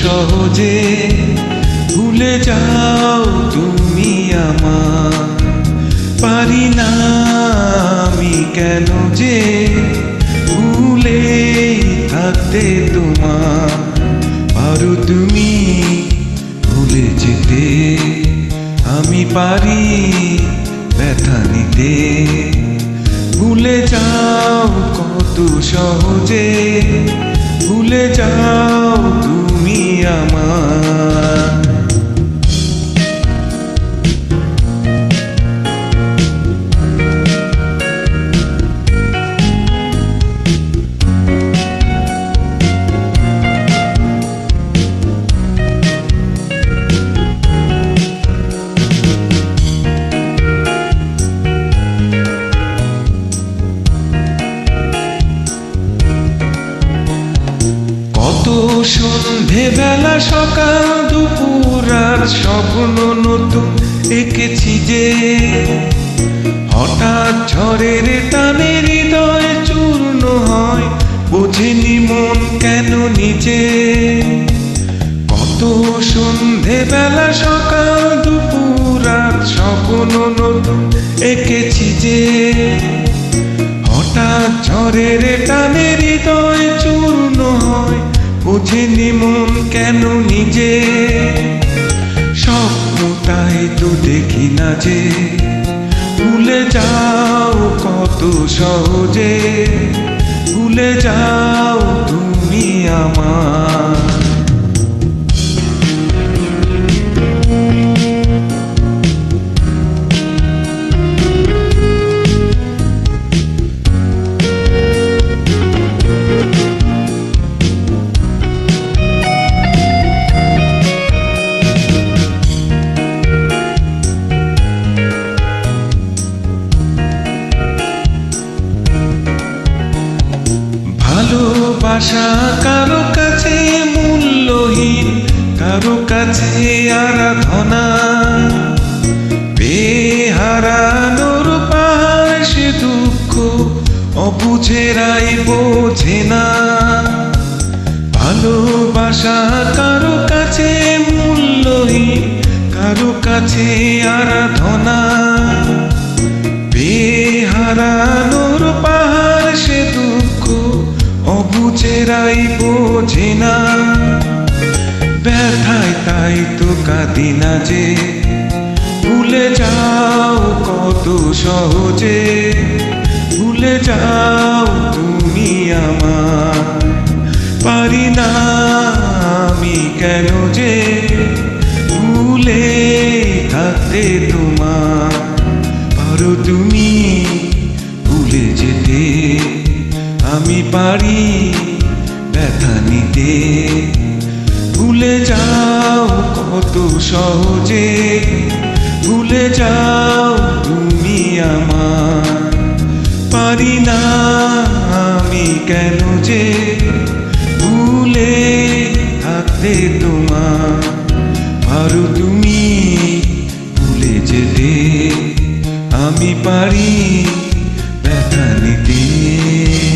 সহজে ভুলে যাও তুমি আমার পারি না আমি কেন যে ভুলে থাকতে তোমার পারো তুমি ভুলে যেতে, আমি পারি ব্যথা নিতে। ভুলে যাও কত সহজে, ভুলে যাও আমার। সন্ধে বেলা সকাল, দুপুর আর স্বপ্ন নতুন এঁকেছি যে। হঠাৎ ঝড়ের টানে হৃদয় চূর্ণ হয়, বোঝেনি মন কেন নিজে। কত সন্ধে বেলা সকাল, দুপুর আর স্বপ্ন নতুন এঁকেছি যে। হঠাৎ ঝড়ের টানে হৃদয় বোঝেনি মন কেন নিজে? স্বপ্ন তাই তো দেখি না যে। ভুলে যাও কত সহজে। ভুলে যাও তুমি ভালোবাসা কারও কাছে মূল্যহীন, কারও কাছে আরাধনা। বেহারানোর পাহাড় সে দুঃখ অবুঝেরাই বোঝে না। ভালোবাসা কারও কাছে মূল্যহীন, কারও কাছে আরাধনা। অবুঝেরাই বোঝে না। ব্যথায় তাই তো কাঁদি না যে। ভুলে যাও কত সহজে। ভুলে যাও তুমি আমার। পারি না আমি কেন যে। ভুলে থাকতে তোমার। পারো তুমি ভুলে যেতে। আমি পারি ব্যথা নিতে ভুলে যাও কত সহজে। ভুলে যাও তুমি আমার। পারি না আমি কেন যে ভুলে থাকতে তোমার। পারো তুমি ভুলে যেতে। আমি পারি ব্যথা নিতে।